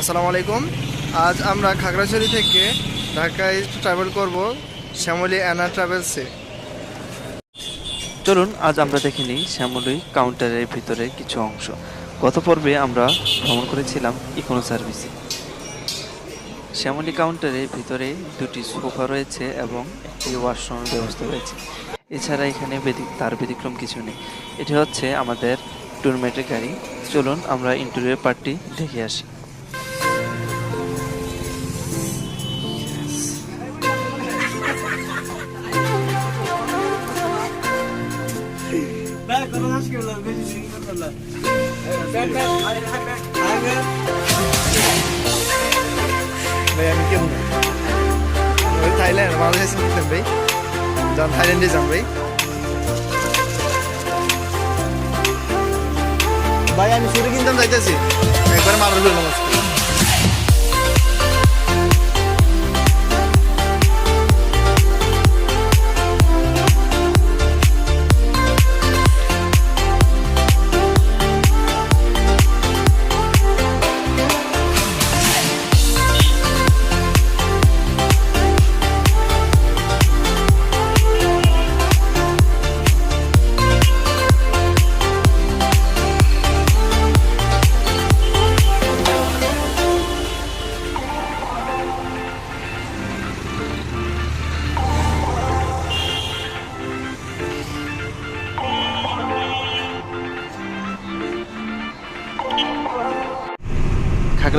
আসসালামু আলাইকুম। আজ আমরা খাগড়াছড়ি থেকে ঢাকায় ট্রাভেল করব শ্যামলী অ্যানা ট্রাভেলসে চলুন, আজ আমরা দেখে নিই শ্যামলী কাউন্টারের ভিতরে কিছু অংশ। গত পর্বে আমরা ভ্রমণ করেছিলাম ইকোনো সার্ভিসে শ্যামলী কাউন্টারের ভিতরে দুটি সোফা রয়েছে এবং একটি ওয়াশরুমের ব্যবস্থা রয়েছে। এছাড়া এখানে তার ব্যতিক্রম কিছু নেই। এটি হচ্ছে আমাদের টুরমেটের গাড়ি। চলুন, আমরা ইন্টেরিয়র পার্টটি দেখে আসি। ভাই আমি কেউ না ওই থাইল্যান্ড বাংলাদেশ নিতেন ভাই যান থাইল্যান্ডে যান ভাই ভাই আমি শুরু কিনতাম যাইতেছি একবার মারুল নমস্কার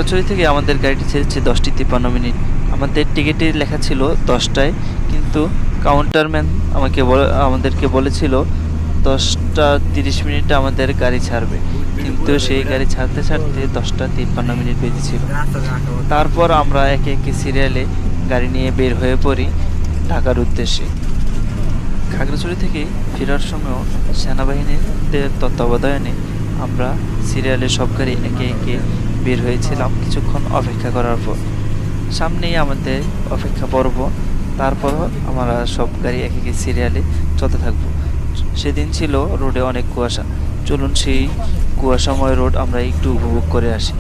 খাগড়াছড়ি থেকে আমাদের গাড়িটি ছেড়েছে দশটি তিপ্পান্ন মিনিট। আমাদের টিকিটে লেখা ছিল দশটায়, কিন্তু কাউন্টারম্যান আমাকে আমাদেরকে বলেছিল দশটা তিরিশ মিনিটে আমাদের গাড়ি ছাড়বে। কিন্তু সেই গাড়ি ছাড়তে ছাড়তে দশটা তিপ্পান্ন মিনিট বেজেছিল তারপর আমরা একে একে সিরিয়ালে গাড়ি নিয়ে বের হয়ে পড়ি ঢাকার উদ্দেশ্যে। খাগড়াছড়ি থেকে ফেরার সময়ও সেনাবাহিনীর তত্ত্বাবধানে আমরা সিরিয়ালে সব গাড়ি একে একে বের হয়েছিলাম কিছুক্ষণ অপেক্ষা করার পর। সামনেই আমাদের অপেক্ষা পর্ব। তারপর আমরা সব গাড়ি এক একে সিরিয়ালে চলতে থাকব। সেদিন ছিল রোডে অনেক কুয়াশা। চলুন সেই কুয়াশাময় রোড আমরা একটু উপভোগ করে আসি।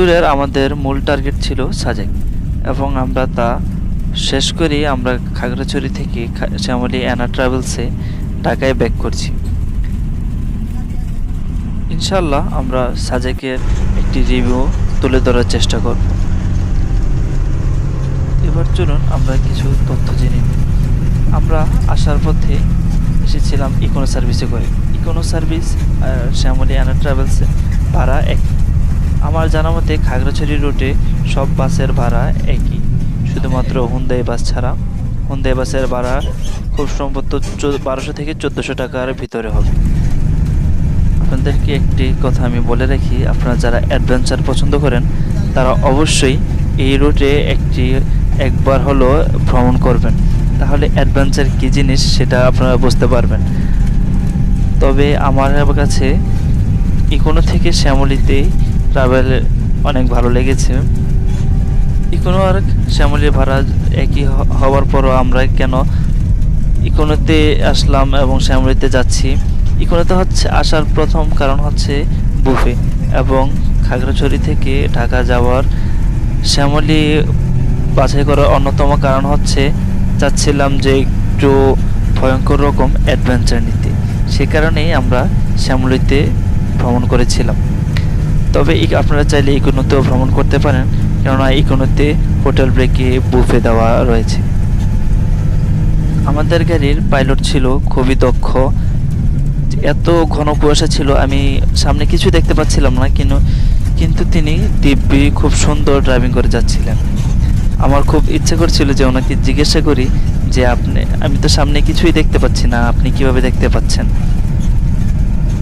ট্যুরের আমাদের মূল টার্গেট ছিল সাজেক। এবং আমরা তা শেষ করে আমরা খাগড়াছড়ি থেকে শ্যামলী অ্যানা ট্রাভেলসে ঢাকায় ব্যাক করছি। ইনশাল্লাহ আমরা সাজেকের একটি রিভিউ তুলে ধরার চেষ্টা করব। এবার চলুন আমরা কিছু তথ্য জেনে আমরা আসার পথে এসেছিলাম ইকোনো সার্ভিসে করে। ইকোনো সার্ভিস শ্যামলী অ্যানা ট্রাভেলসে ভাড়া এক আমার জানা মতে খাগড়াছড়ি রুটে সব বাসের ভাড়া একই। শুধুমাত্র হুন্দাই বাস ছাড়া। হুন্দাই বাসের ভাড়া খুব সম্ভবত বারোশো থেকে চোদ্দোশো টাকার ভিতরে হবে। আপনাদেরকে একটি কথা আমি বলে রাখি, আপনারা যারা অ্যাডভেঞ্চার পছন্দ করেন, তারা অবশ্যই এই রুটে একটি একবার হলো ভ্রমণ করবেন। তাহলে অ্যাডভেঞ্চার কী জিনিস সেটা আপনারা বুঝতে পারবেন। তবে আমার কাছে ইকোনো থেকে শ্যামলিতে ট্রাভেল অনেক ভালো লেগেছে। ইকোনো আর শ্যামলির ভাড়া একই হওয়ার পরও আমরা কেন ইকোনোতে আসলাম এবং শ্যামলিতে যাচ্ছি। ইকোনোতে হচ্ছে আসার প্রথম কারণ হচ্ছে বুফে এবং খাগড়াছড়ি থেকে ঢাকা যাওয়ার শ্যামলী বাছাই করার অন্যতম কারণ হচ্ছে চাচ্ছিলাম যে একটু ভয়ঙ্কর রকম অ্যাডভেঞ্চার নিতে। সে কারণেই আমরা শ্যামলীতে ভ্রমণ করেছিলাম। তবে আপনারা চাইলে ইকোনোতেও ভ্রমণ করতে পারেন, কেননা ইকোনোতে হোটেল ব্রেকে বুফে দেওয়া রয়েছে। আমাদের গাড়ির পাইলট ছিল খুবই দক্ষ। এত ঘন কুয়াশা ছিল, আমি সামনে কিছু দেখতে পাচ্ছিলাম না কিন্তু কিন্তু তিনি দিব্যি খুব সুন্দর ড্রাইভিং করে যাচ্ছিলেন। আমার খুব ইচ্ছে করছিল যে ওনাকে জিজ্ঞাসা করি যে আপনি, আমি তো সামনে কিছুই দেখতে পাচ্ছি না, আপনি কীভাবে দেখতে পাচ্ছেন?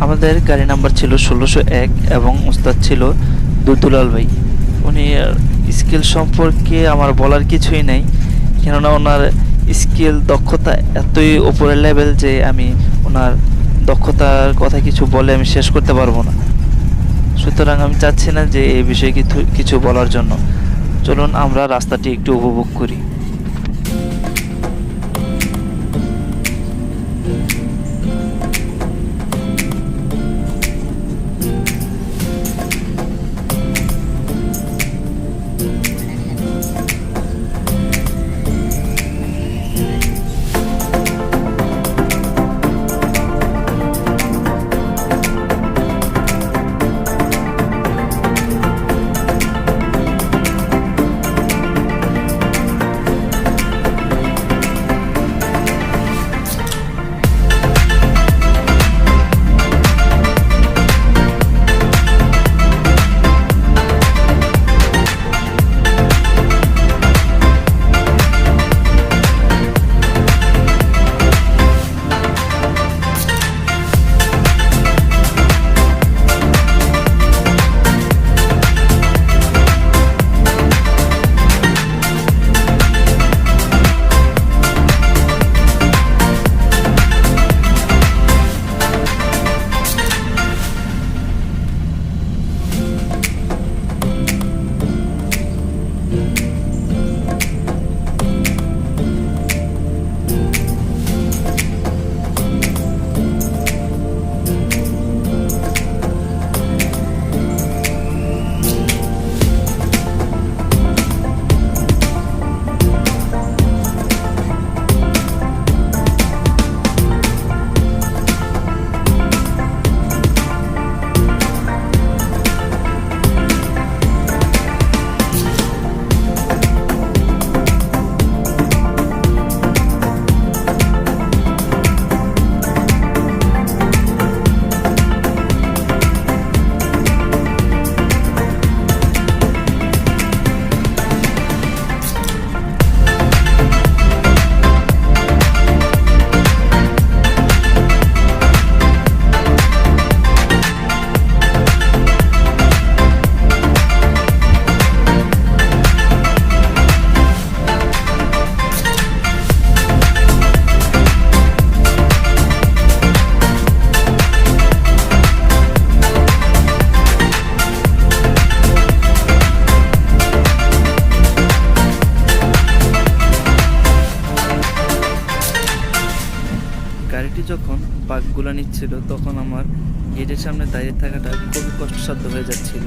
আমাদের গাড়ি নাম্বার ছিল ষোলোশো এক এবং উস্তাদ ছিল দুদুলাল ভাই। উনি স্কিল সম্পর্কে আমার বলার কিছুই নেই, কেননা ওনার স্কিল দক্ষতা এতই ওপরের লেভেল যে আমি ওনার দক্ষতার কথা কিছু বলে আমি শেষ করতে পারব না। সুতরাং আমি চাচ্ছি না যে এই বিষয়ে কিছু কিছু বলার জন্য। চলুন আমরা রাস্তাটি একটু উপভোগ করি। যখন বাঘগুলো নিচ্ছিল তখন আমার গেটের সামনে দাঁড়িয়ে থাকাটা খুবই কষ্টসাধ্য হয়ে যাচ্ছিল।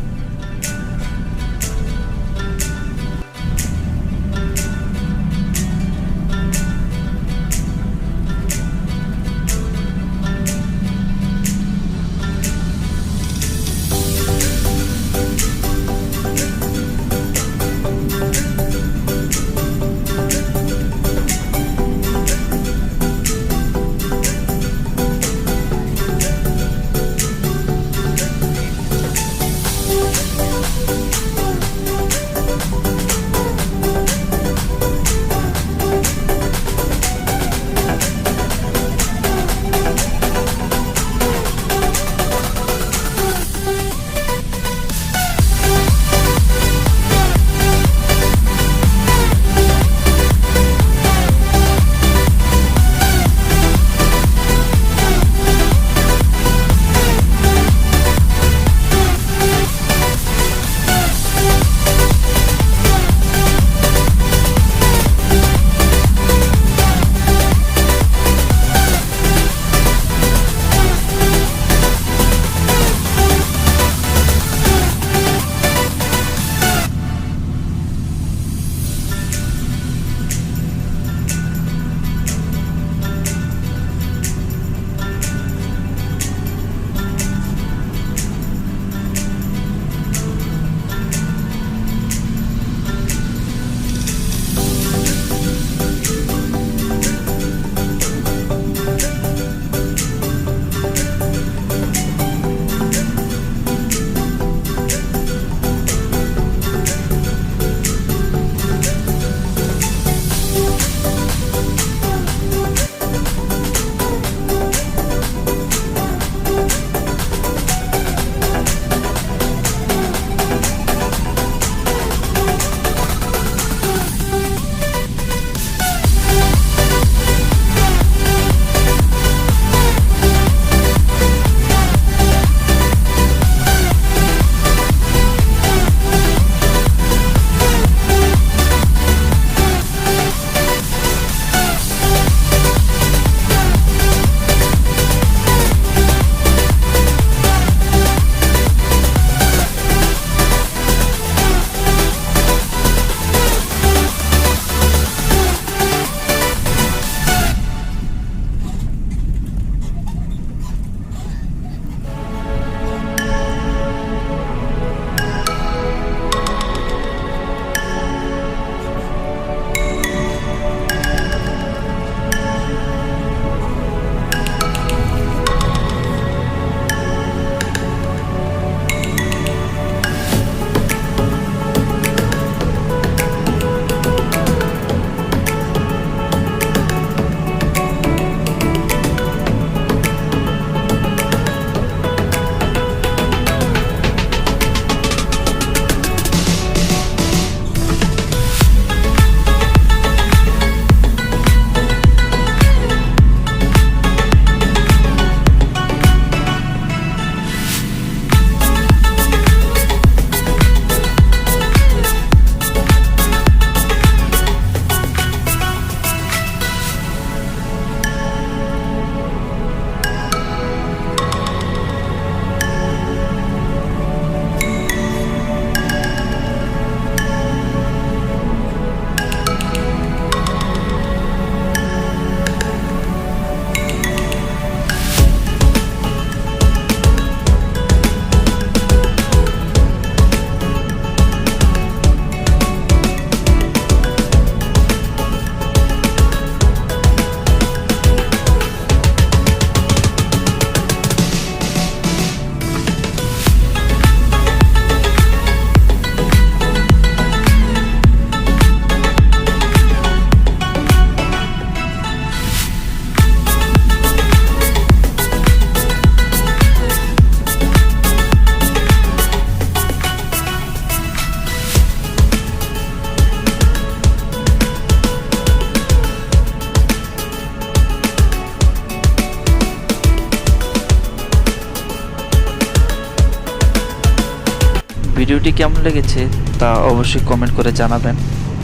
ভিডিওটি কেমন লেগেছে তা অবশ্যই কমেন্ট করে জানাবেন।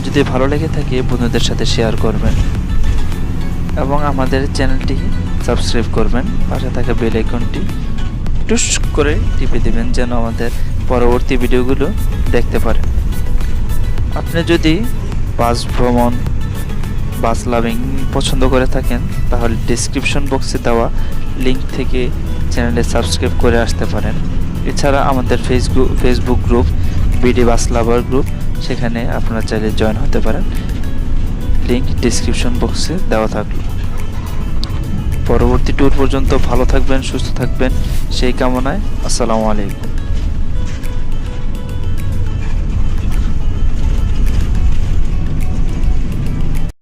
যদি ভালো লেগে থাকে, বন্ধুদের সাথে শেয়ার করবেন এবং আমাদের চ্যানেলটি সাবস্ক্রাইব করবেন। পাশে থাকা বেল আইকনটি টুস করে টিপে দেবেন যেন আমাদের পরবর্তী ভিডিওগুলো দেখতে পারেন। আপনি যদি বাস ভ্রমণ, বাস লাভিং পছন্দ করে থাকেন, তাহলে ডিসক্রিপশন বক্সে দেওয়া লিংক থেকে চ্যানেলে সাবস্ক্রাইব করে আসতে পারেন। এছাড়া আমাদের Facebook Facebook group BD bus lover group সেখানে আপনারা চাইলে জয়েন হতে পারেন। লিঙ্ক ডিসক্রিপশন বক্সে দেওয়া থাকল। পরবর্তী ট্যুর পর্যন্ত ভালো থাকবেন, সুস্থ থাকবেন, সেই কামনায় আসসালামু আলাইকুম।